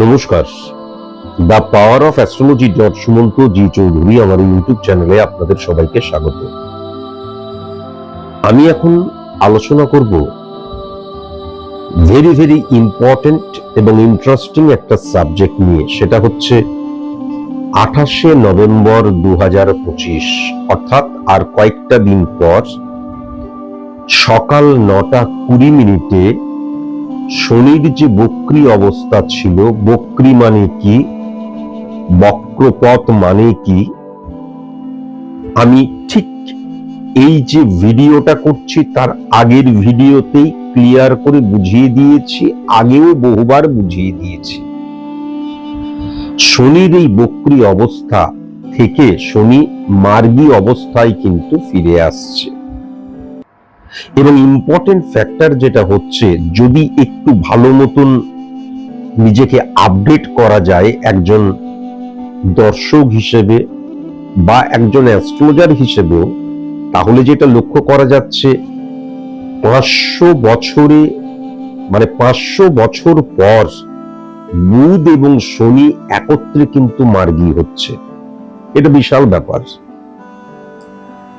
নমস্কার। The power of astrology dot Sumanta G Chowdhury আমার YouTube চ্যানেলে আপনাদের সবাইকে স্বাগত। আমি এখন আলোচনা করব ভেরি ভেরি ইম্পর্টেন্ট এবং ইন্টারেস্টিং একটা সাবজেক্ট নিয়ে। সেটা হচ্ছে আঠাশে নভেম্বর দু হাজার পঁচিশ, অর্থাৎ আর কয়েকটা দিন পর সকাল নটা কুড়ি মিনিটে শনির যে বক্রি অবস্থা ছিল, বক্রি মানে কি? বক্রপথ মানে কি? আমি ঠিক এই যে ভিডিওটা করছি, তার আগের ভিডিওতেই ক্লিয়ার করে বুঝিয়ে দিয়েছি, আগেও বহুবার বুঝিয়ে দিয়েছি। শনির এই বক্রি অবস্থা থেকে শনি মার্গী অবস্থায় কিন্তু ফিরে আসছে। এবং ইম্পর্টেন্ট ফ্যাক্টর যেটা হচ্ছে, যদি একটু ভালো মতন নিজেকে আপডেট করা যায় একজন দর্শক হিসেবে বা একজন অ্যাস্ট্রোলজার হিসেবেও, তাহলে যেটা লক্ষ্য করা যাচ্ছে, পাঁচশো বছরে মানে পাঁচশো বছর পর বুধ এবং শনি একত্রে কিন্তু মার্গী হচ্ছে। এটা বিশাল ব্যাপার।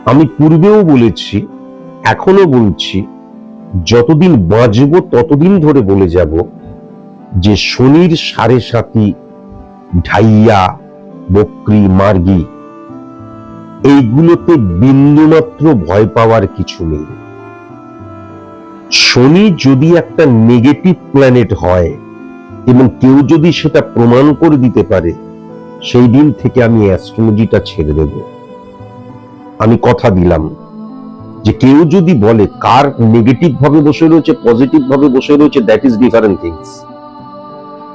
আমি পূর্বেও বলেছি এখনও বলছি, যতদিন বাঁচব ততদিন ধরে বলে যাব যে শনির সাড়ে সাথী ঢাইয়া, বকরি, মার্গি, এইগুলোতে বিন্দুমাত্র ভয় পাওয়ার কিছু নেই। শনি যদি একটা নেগেটিভ প্ল্যানেট হয় এবং কেউ যদি সেটা প্রমাণ করে দিতে পারে, সেই দিন থেকে আমি অ্যাস্ট্রোলজিটা ছেড়ে দেব। আমি কথা দিলাম। যে কেউ যদি বলে কার নেগেটিভ ভাবে বসে রয়েছে পজিটিভ ভাবে বসে রয়েছে দ্যাট ইজ ডিফারেন্ট থিংস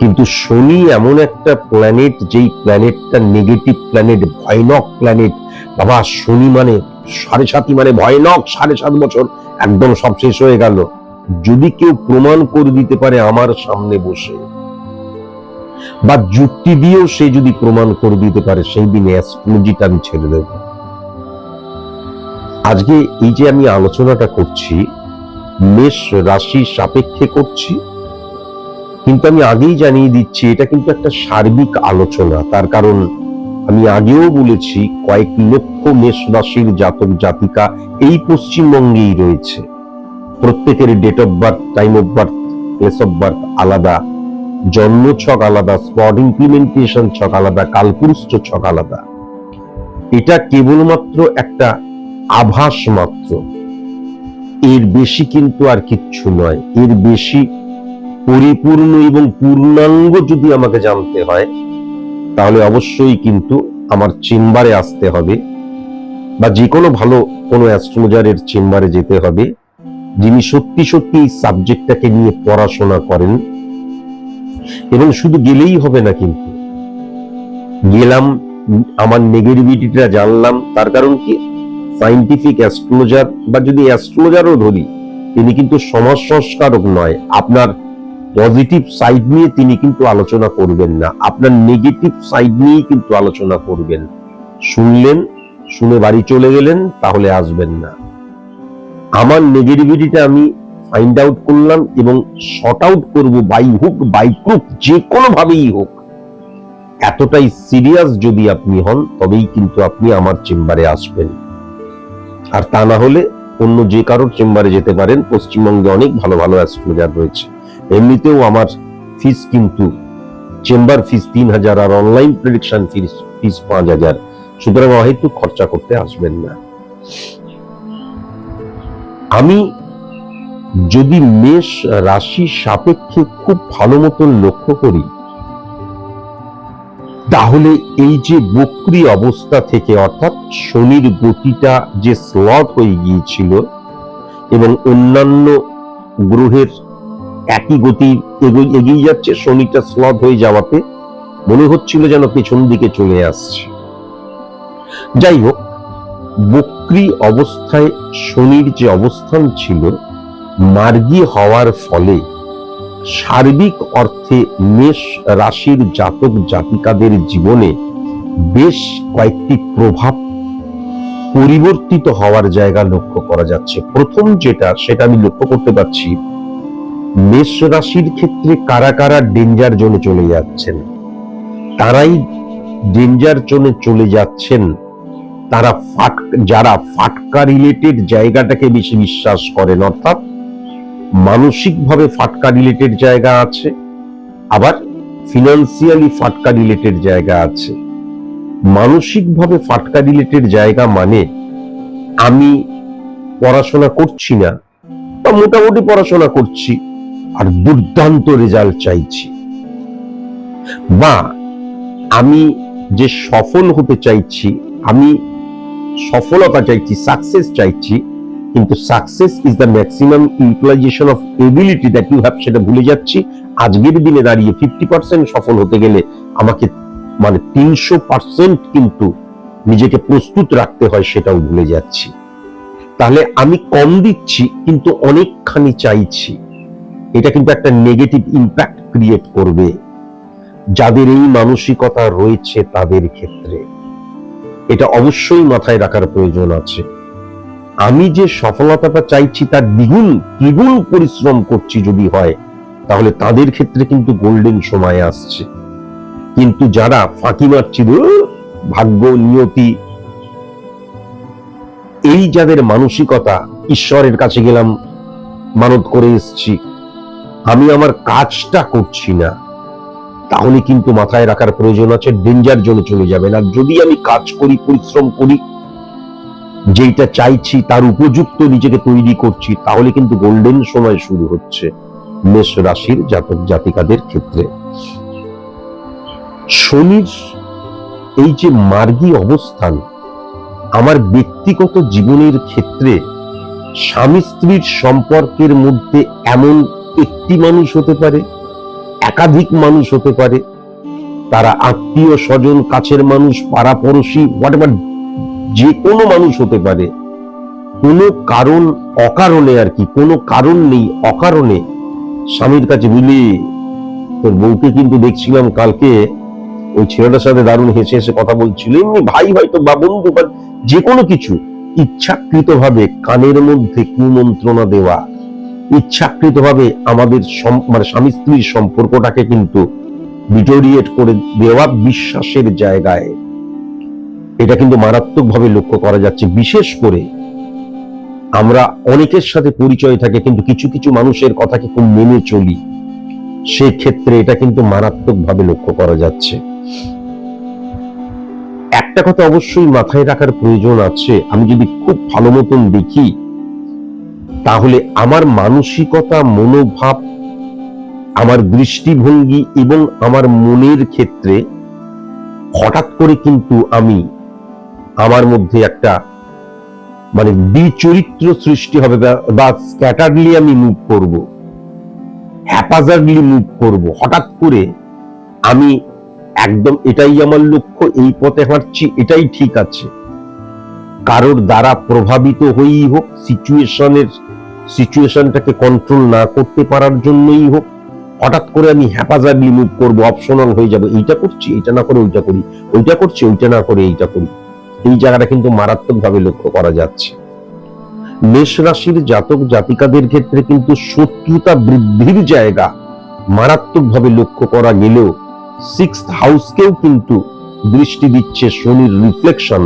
কিন্তু শনি এমন একটা প্ল্যানেট যেই প্ল্যানেটটা নেগেটিভ প্ল্যানেট ভয়ানক প্ল্যানেট বাবা, শনি মানে সাড়ে সাতই মানে ভয়ানক সাড়ে সাত বছর, একদম সব শেষ হয়ে গেল। যদি কেউ প্রমাণ করে দিতে পারে আমার সামনে বসে, বা যুক্তি দিয়েও সে যদি প্রমাণ করে দিতে পারে, সেই দিনে অ্যাস্ট্রোলজিটা আমি ছেড়ে দেবো। আজকে এই যে আমি আলোচনাটা করছি, মেষ রাশি সাপেক্ষে করছি, কিন্তু আমি আগেই জানিয়ে দিচ্ছি, এটা কিন্তু একটা সার্বিক আলোচনা। তার কারণ আমি আগেও বলেছি, কয়েক লক্ষ মেষ রাশির জাতক জাতিকা এই পশ্চিমবঙ্গেই রয়েছে। প্রত্যেকের date of birth time of birth place of birth আলাদা, জন্ম ছক আলাদা স্পট ইমপ্লিমেন্টেশন ছক আলাদা, কালপুরুষ ছক আলাদা। এটা কেবলমাত্র একটা আভাস মাত্র। এর বেশি কিন্তু আর কিচ্ছু নয়। এর বেশি পরিপূর্ণ এবং পূর্ণাঙ্গ যদি আমাকে জানতে হয়, তাহলে অবশ্যই কিন্তু আমার চেম্বারে আসতে হবে বা যে কোনো ভালো কোনো অ্যাস্ট্রোলজারের চেম্বারে যেতে হবে যিনি সত্যি সত্যি এই সাবজেক্টটাকে নিয়ে পড়াশোনা করেন। এবং শুধু গেলেই হবে না কিন্তু। গেলাম, আমার নেগেটিভিটিটা জানলাম, তার কারণ কি? সাইন্টিফিক অ্যাস্ট্রোলজার বা যদি অ্যাস্ট্রোলজারও ধরি, তিনি কিন্তু সমাজ সংস্কারক নয়। আপনার পজিটিভ সাইড নিয়ে তিনি কিন্তু আলোচনা করবেন না। আপনার নেগেটিভ সাইড নিয়েই কিন্তু আলোচনা করবেন। শুনলেন, শুনে বাড়ি চলে গেলেন, তাহলে আসবেন না। আমার নেগেটিভিটিটা আমি ফাইন্ড আউট করলাম এবং শর্ট আউট করব বাই হুক বাই ক্রুক যে কোনো ভাবেই হোক। এতটাই সিরিয়াস যদি আপনি হন, তবেই কিন্তু আপনি আমার চেম্বারে আসবেন। আর তা না হলে অন্য যে কারোর চেম্বারে যেতে পারেন, পশ্চিমবঙ্গে অনেক ভালো ভালো অ্যাস্ট্রোলজার রয়েছে। এমনিতেও আমার ফিস কিন্তু, চেম্বার ফিস তিন হাজার আর অনলাইন প্রেডিকশন ফিস ফিস পাঁচ হাজার। সুতরাং অহেতু খরচা করতে আসবেন না। আমি যদি মেষ রাশি সাপেক্ষে খুব ভালো মতন লক্ষ্য করি তাহলে এই যে বক্রি অবস্থা থেকে, অর্থাৎ শনির গতিটা যে স্লট হয়ে গিয়েছিল এবং অন্যান্য গ্রহের একই গতি এগিয়ে যাচ্ছে, শনিটা স্লট হয়ে যাওয়াতে মনে হচ্ছিল যেন পেছন দিকে চলে আসছে। যাই হোক, বক্রি অবস্থায় শনির যে অবস্থান ছিল, মার্গী হওয়ার ফলে সার্বিক অর্থে মেষ রাশির জাতক জাতিকাদের জীবনে বেশ কয়েকটি প্রভাব পরিবর্তিত হওয়ার জায়গা লক্ষ্য করা যাচ্ছে। প্রথম যেটা, সেটা আমি লক্ষ্য করতে পারছি, মেষ রাশির ক্ষেত্রে কারা কারা ডেঞ্জার জোনে চলে যাচ্ছেন? তারাই ডেঞ্জার জোনে চলে যাচ্ছেন, তারা ফাট, যারা ফাটকা রিলেটেড জায়গাটাকে বেশি বিশ্বাস করেন। অর্থাৎ মানসিকভাবে ফাটকা রিলেটেড জায়গা আছে, আবার ফিনান্সিয়ালি ফাটকা রিলেটেড জায়গা আছে। মানসিকভাবে ফাটকা রিলেটেড জায়গা মানে আমি পড়াশোনা করছি না বা মোটামুটি পড়াশোনা করছি আর দুর্দান্ত রেজাল্ট চাইছি। বা আমি যে সফল হতে চাইছি, আমি সফলতা চাইছি সাকসেস চাইছি কিন্তু success is the maximum utilization of ability that you have সেটা ভুলে যাচ্ছি। আজকের দিনে দাঁড়িয়ে ফিফটি পার্সেন্ট সফল হতে গেলে আমাকে মানে তিনশো পার্সেন্ট কিন্তু নিজেকে প্রস্তুত রাখতে হয়, সেটাও ভুলে যাচ্ছি। তাহলে আমি কম দিচ্ছি, কিন্তু অনেকখানি চাইছি। এটা কিন্তু একটা নেগেটিভ ইম্প্যাক্ট ক্রিয়েট করবে। যাদের এই মানসিকতা রয়েছে তাদের ক্ষেত্রে। এটা অবশ্যই মাথায় রাখার প্রয়োজন আছে। আমি যে সফলতাটা চাইছি তার দ্বিগুণ দ্বিগুণ পরিশ্রম করছি যদি হয়, তাহলে তাদের ক্ষেত্রে কিন্তু গোল্ডেন সময় আসছে। কিন্তু যারা ফাঁকি মারছিল ভাগ্য, নিয়তি, এই যাদের মানসিকতা, ঈশ্বরের কাছে গেলাম, মানত করে এসছি, আমি আমার কাজটা করছি না, তাহলে কিন্তু মাথায় রাখার প্রয়োজন আছে ডেঞ্জার জোনে চলে যাবেন। আর যদি আমি কাজ করি, পরিশ্রম করি যেটা চাইছি, তার উপযুক্ত নিজেকে তৈরি করছি, তাহলে কিন্তু গোল্ডেন সময় শুরু হচ্ছে মেষ রাশির জাতক জাতিকাদের ক্ষেত্রে। শনির এই যে মার্গী অবস্থান, আমার ব্যক্তিগত জীবনের ক্ষেত্রে স্বামী স্ত্রীর সম্পর্কের মধ্যে এমন একটি মানুষ হতে পারে, একাধিক মানুষ হতে পারে, তারা আত্মীয় স্বজন, কাছের মানুষ, পাড়াপড়শি হোয়াট এভার যে কোনো মানুষ হতে পারে। কোনো কারণ অকারণে আর কি, কোনো কারণ নেই অকারণে। স্বামীর কাছে বুঝলি তোর বউকে কিন্তু দেখছিলাম কালকে, ওই ছেলেটার সাথে দারুণ হেসে হেসে কথা বলছিল। এমনি ভাই হয়তো বা বন্ধু, বা যে কোনো কিছু। ইচ্ছাকৃত ভাবে কানের মধ্যে কুমন্ত্রণা দেওয়া ইচ্ছাকৃত ভাবে আমাদের মানে স্বামী স্ত্রীর সম্পর্কটাকে কিন্তু ডিটোরিয়েট করে দেওয়া বিশ্বাসের জায়গায়। এটা কিন্তু মারাত্মকভাবে লক্ষ্য করা যাচ্ছে। বিশেষ করে আমরা অনেকের সাথে পরিচয় থাকে, কিন্তু কিছু কিছু মানুষের কথাকে খুব মেনে চলি। সেক্ষেত্রে এটা কিন্তু মারাত্মকভাবে লক্ষ্য করা যাচ্ছে। একটা কথা অবশ্যই মাথায় রাখার প্রয়োজন আছে। আমি যদি খুব ভালো মতন দেখি, তাহলে আমার মানসিকতা, মনোভাব, আমার দৃষ্টিভঙ্গি এবং আমার মনের ক্ষেত্রে হঠাৎ করে কিন্তু আমি আমার মধ্যে একটা মানে বিচরিত্র সৃষ্টি হবে বা- স্ক্যাটারলি আমি মুভ করব হ্যাপাজার্ডলি মুভ করব। হঠাৎ করে আমি একদম এটাই আমার লক্ষ্য, এই পথে হাঁটছি, এটাই ঠিক আছে। কারোর দ্বারা প্রভাবিত হয়েই হোক সিচুয়েশনের সিচুয়েশনটাকে কন্ট্রোল না করতে পারার জন্যই হোক, হঠাৎ করে আমি হ্যাপাজার্ডলি মুভ করব অপশনাল হয়ে যাব। এইটা করছি এটা না করে ওইটা করি, ওইটা করছি, ওইটা না করে এইটা করি। এই জায়গাটা কিন্তু মারাত্মকভাবে লক্ষ্য করা যাচ্ছে। মেষ রাশির জাতক জাতিকাদের ক্ষেত্রে কিন্তু শত্রুতা বৃদ্ধির জায়গা মারাত্মকভাবে লক্ষ্য করা গেলেও সিক্স হাউসকেও কিন্তু দৃষ্টি দিচ্ছে শনির রিফ্লেকশন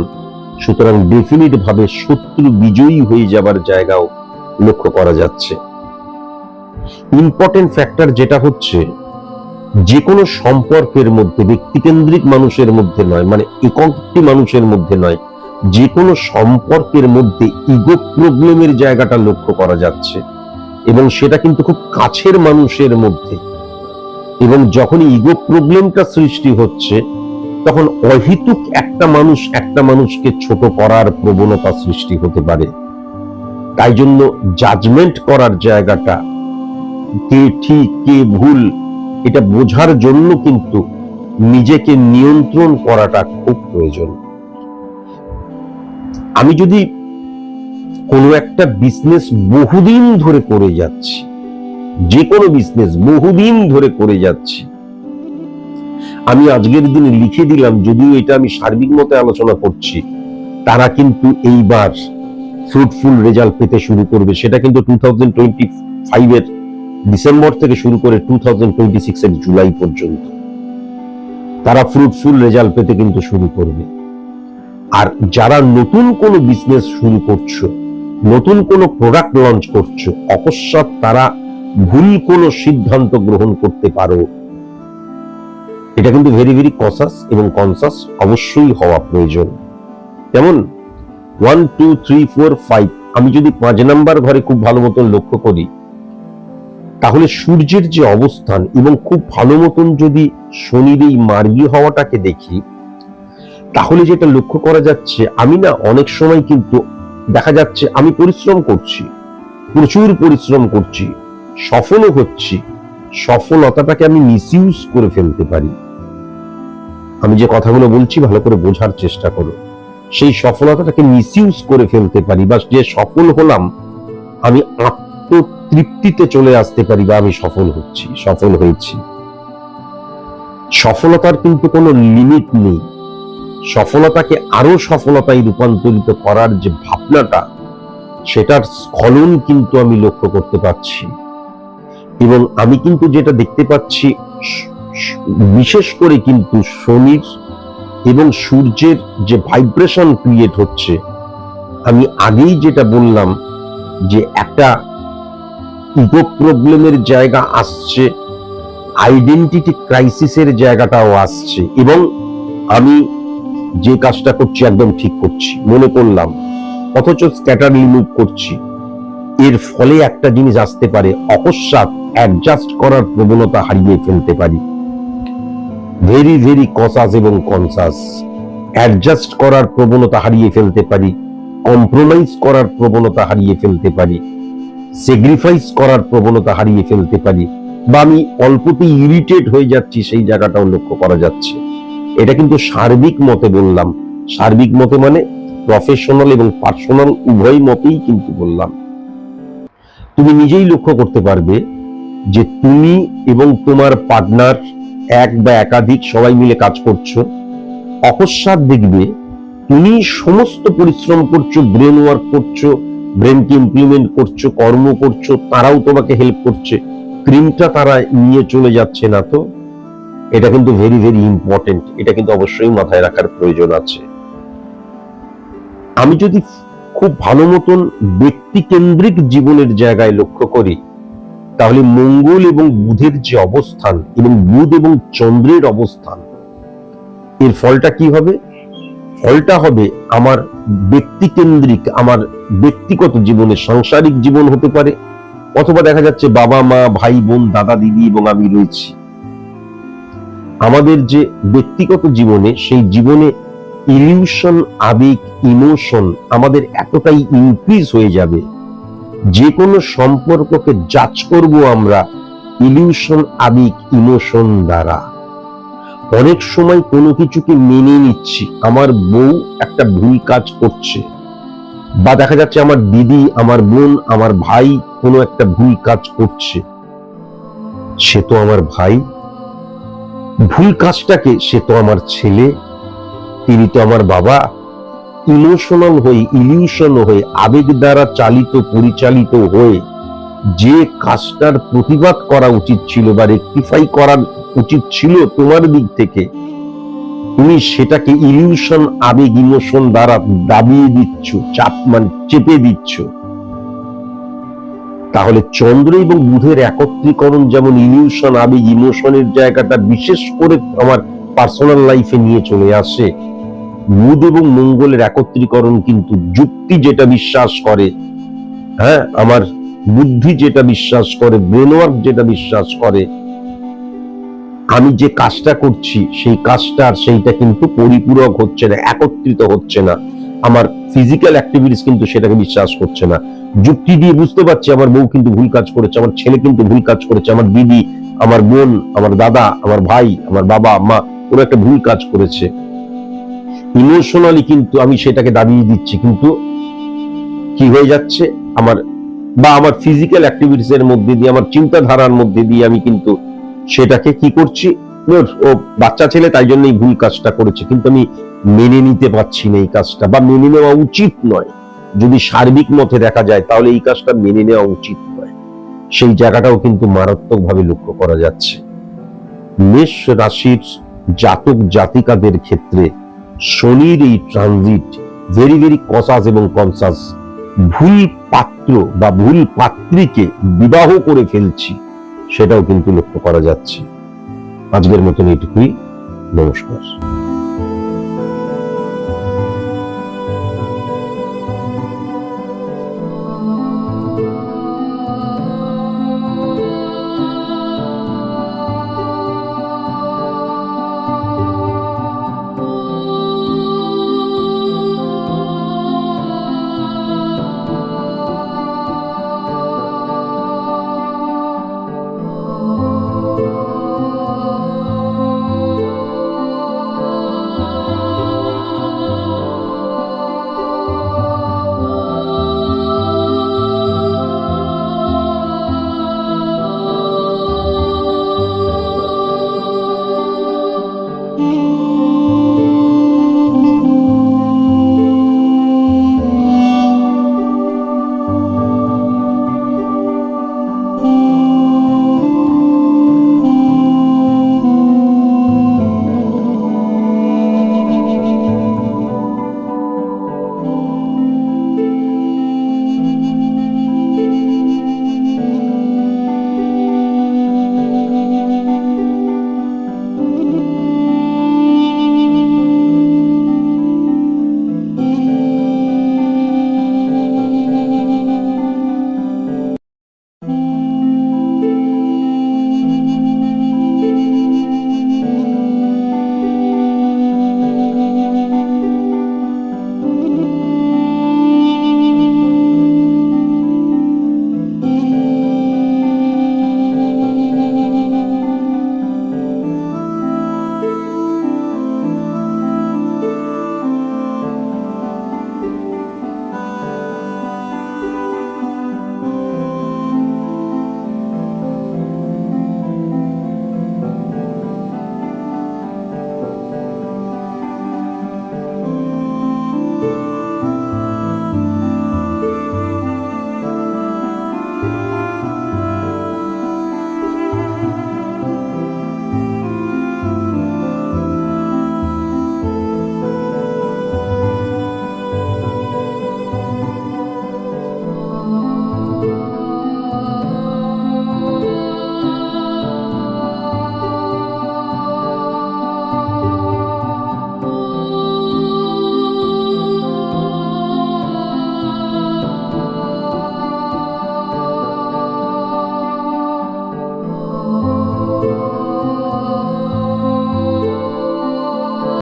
সুতরাং ডেফিনিট ভাবে শত্রু বিজয়ী হয়ে যাবার জায়গাও লক্ষ্য করা যাচ্ছে। ইম্পর্টেন্ট ফ্যাক্টর যেটা হচ্ছে যে কোনো সম্পর্কের মধ্যে, ব্যক্তিকেন্দ্রিক মানুষের মধ্যে নয় মানে একটি মানুষের মধ্যে নয় যে কোনো সম্পর্কের মধ্যে ইগো প্রবলেমের জায়গাটা লক্ষ্য করা যাচ্ছে। এবং সেটা কিন্তু খুব কাছের মানুষের মধ্যে। এবং যখন ইগো প্রবলেমটা সৃষ্টি হচ্ছে, তখন অহিতুক একটা মানুষ একটা মানুষকে ছোট করার প্রবণতা সৃষ্টি হতে পারে। তাই জন্য জাজমেন্ট করার জায়গাটা কে ঠিক, কে ভুল এটা বোঝার জন্য কিন্তু নিজেকে নিয়ন্ত্রণ করাটা খুব প্রয়োজন। আমি যদি কোনো একটা বিজনেস বহুদিন ধরে করে যাচ্ছি, যে কোনো বিজনেস বহুদিন ধরে করে যাচ্ছি, আমি আজকের দিনে লিখে দিলাম, যদিও এটা আমি সার্বিক মতে আলোচনা করছি, তারা কিন্তু এইবার ফ্রুটফুল রেজাল্ট পেতে শুরু করবে। সেটা কিন্তু টু থাউজেন্ড টোয়েন্টি ফাইভের ডিসেম্বর থেকে শুরু করে টু থাউজেন্ড জুলাই পর্যন্ত তারা ফ্রুটফুল রেজাল্ট পেতে কিন্তু শুরু করবে। আর যারা নতুন কোনো বিজনেস শুরু করছ, নতুন কোনো প্রোডাক্ট লঞ্চ করছ, অকস্মাৎ তারা ভুল কোনো সিদ্ধান্ত গ্রহণ করতে পারো। এটা কিন্তু ভেরি ভেরি কসাস এবং কনসাস অবশ্যই হওয়া প্রয়োজন। যেমন one two three four five আমি যদি পাঁচ নাম্বার ঘরে খুব ভালো মতন লক্ষ্য করি তাহলে সূর্যের যে অবস্থান এবং খুব ভালো মতন যদি শনির এই মার্গী হওয়াটাকে দেখি, তাহলে যেটা লক্ষ্য করা যাচ্ছে, আমি না অনেক সময় কিন্তু দেখা যাচ্ছে আমি পরিশ্রম করছি, প্রচুর পরিশ্রম করছি, সফলও হচ্ছি, সফলতাটাকে আমি মিসইউজ করে ফেলতে পারি। আমি যে কথাগুলো বলছি, ভালো করে বোঝার চেষ্টা করো। সেই সফলতাটাকে মিসইউজ করে ফেলতে পারি বা যে সফল হলাম, আমি আত্মতৃপ্তিতে চলে আসতে পারি বা আমি সফল হচ্ছি, সফল হয়েছি। সফলতার কিন্তু কোনো লিমিট নেই। সফলতাকে আরও সফলতায় রূপান্তরিত করার যে ভাবনাটা, সেটার স্খলন কিন্তু আমি লক্ষ্য করতে পারছি। এবং আমি কিন্তু যেটা দেখতে পাচ্ছি, বিশেষ করে কিন্তু শনির এবং সূর্যের যে ভাইব্রেশন ক্রিয়েট হচ্ছে, আমি আগেই যেটা বললাম যে একটা ইগো প্রবলেমের জায়গা আসছে আইডেন্টিটি ক্রাইসিসের জায়গাটাও আসছে এবং আমি যে কাজটা করছি একদম ঠিক করছি, মনে করলাম, অথচ স্ক্যাটার রিমুভ করছি। এর ফলে একটা জিনিস আসতে পারে, অকস্মাৎ অ্যাডজাস্ট করার প্রবণতা হারিয়ে ফেলতে পারি। ভেরি ভেরি কসাস এবং কনসাস অ্যাডজাস্ট করার প্রবণতা হারিয়ে ফেলতে পারি কম্প্রোমাইজ করার প্রবণতা হারিয়ে ফেলতে পারি। স্যাক্রিফাইস করার প্রবণতা হারিয়ে ফেলতে পারি বা আমি অল্পতেই ইরিটেট হয়ে যাচ্ছি সেই জায়গাটাও লক্ষ্য করা যাচ্ছে। এটা কিন্তু সার্বিক মতে বললাম। সার্বিক মতে মানে প্রফেশনাল এবং পার্সোনাল উভয় মতেই কিন্তু বললাম। তুমি নিজেই লক্ষ্য করতে পারবে যে তুমি এবং তোমার পার্টনার এক বা একাধিক সবাই মিলে কাজ করছ। অকস্মাৎ দেখবে তুমি সমস্ত পরিশ্রম করছ ব্রেন ওয়ার্ক করছ ব্রেনকে ইমপ্লিমেন্ট করছ, কর্ম করছ, তারাও তোমাকে হেল্প করছে। ক্রিমটা তারা নিয়ে চলে যাচ্ছে না তো? এটা কিন্তু ভেরি ভেরি ইম্পর্টেন্ট এটা কিন্তু অবশ্যই মাথায় রাখার প্রয়োজন আছে। আমি যদি খুব ভালো মতন ব্যক্তি কেন্দ্রিক জীবনের জায়গায় লক্ষ্য করি, তাহলে মঙ্গল এবং বুধের যে অবস্থান এবং বুধ এবং চন্দ্রের অবস্থান, এর ফলটা কি হবে? ফলটা হবে আমার ব্যক্তি কেন্দ্রিক আমার ব্যক্তিগত জীবনে সাংসারিক জীবন হতে পারে। অথবা দেখা যাচ্ছে বাবা, মা, ভাই, বোন, দাদা, দিদি এবং আমি রয়েছি। আমাদের যে ব্যক্তিগত জীবনে, সেই জীবনে ইলিউশন, আবেগ, ইমোশন আমাদের এতটাই ইনক্রিজ হয়ে যাবে। যে কোনো সম্পর্ককে জাজ করব আমরা ইলিউশন, আবেগ, ইমোশন দ্বারা। অনেক সময় কোনো কিছুকে মেনে নিচ্ছি। আমার বউ একটা ভুল কাজ করছে। বা দেখা যাচ্ছে আমার দিদি, আমার বোন, আমার ভাই কোনো একটা ভুল কাজ করছে। সে তো আমার ভাই। ভুল কাজটাকে সে তো আমার ছেলে। তিনি তো আমার বাবা। ইমোশনাল হয়ে, ইলিউশন হয়ে, আবেগ দ্বারা চালিত, পরিচালিত হয়ে যে কাজটার প্রতিবাদ করা উচিত ছিল বা রেকটিফাই করা উচিত ছিল তোমার দিক থেকে। তুমি সেটাকে ইলিউশন আবেগ ইমোশন দ্বারা দাবিয়ে দিচ্ছ, চাপ মানে চেপে দিচ্ছ। তাহলে চন্দ্র এবং বুধের একত্রীকরণ যেমন ইলিউশন আবেগ ইমোশনের জায়গাটা বিশেষ করে আমার পার্সোনাল লাইফে নিয়ে চলে আসে, বুধ এবং মঙ্গলের একত্রীকরণ কিন্তু যুক্তি যেটা বিশ্বাস করে হ্যাঁ আমার বুদ্ধি যেটা বিশ্বাস করে ব্রেনওয়ার্ক যেটা বিশ্বাস করে আমি যে কাজটা করছি, সেই কাজটার সেইটা কিন্তু পরিপূরক হচ্ছে না, একত্রিত হচ্ছে না। আমার ফিজিক্যাল অ্যাক্টিভিটিস কিন্তু সেটাকে বিশ্বাস করছে না। যুক্তি দিয়ে বুঝতে পারছি আমার বউ কিন্তু ভুল কাজ করেছে, আমার ছেলে কিন্তু ভুল কাজ করেছে, আমার দিদি, আমার বোন, আমার দাদা, আমার ভাই, আমার বাবা, মা কোনো একটা ভুল কাজ করেছে। ইমোশনালি কিন্তু আমি সেটাকে দাবিয়ে দিচ্ছি, কিন্তু কি হয়ে যাচ্ছে? আমার বা আমার ফিজিক্যাল অ্যাক্টিভিটিস এর মধ্যে দিয়ে, আমার চিন্তাধারার মধ্যে দিয়ে আমি কিন্তু সেটাকে কি করছি? ও বাচ্চা ছেলে, তাই জন্য এই ভুল কাজটা করেছে। কিন্তু আমি মেনে নিতে পারছি না এই কাজটা, বা মেনে নেওয়া উচিত নয়। যদি সার্বিক মতে দেখা যায়, তাহলে এই কাজটা মেনে নেওয়া উচিত নয়। সেই জায়গাটাও কিন্তু মারাত্মকভাবে লক্ষ্য করা যাচ্ছে। মেষ রাশির জাতক জাতিকাদের ক্ষেত্রে শনির এই ট্রানজিট ভেরি ভেরি কসাস এবং কনসাস ভুল পাত্র বা ভুল পাত্রীকে বিবাহ করে ফেলছি। সেটাও কিন্তু লক্ষ্য করা যাচ্ছে। আজকের মতন এটুকুই নমস্কার।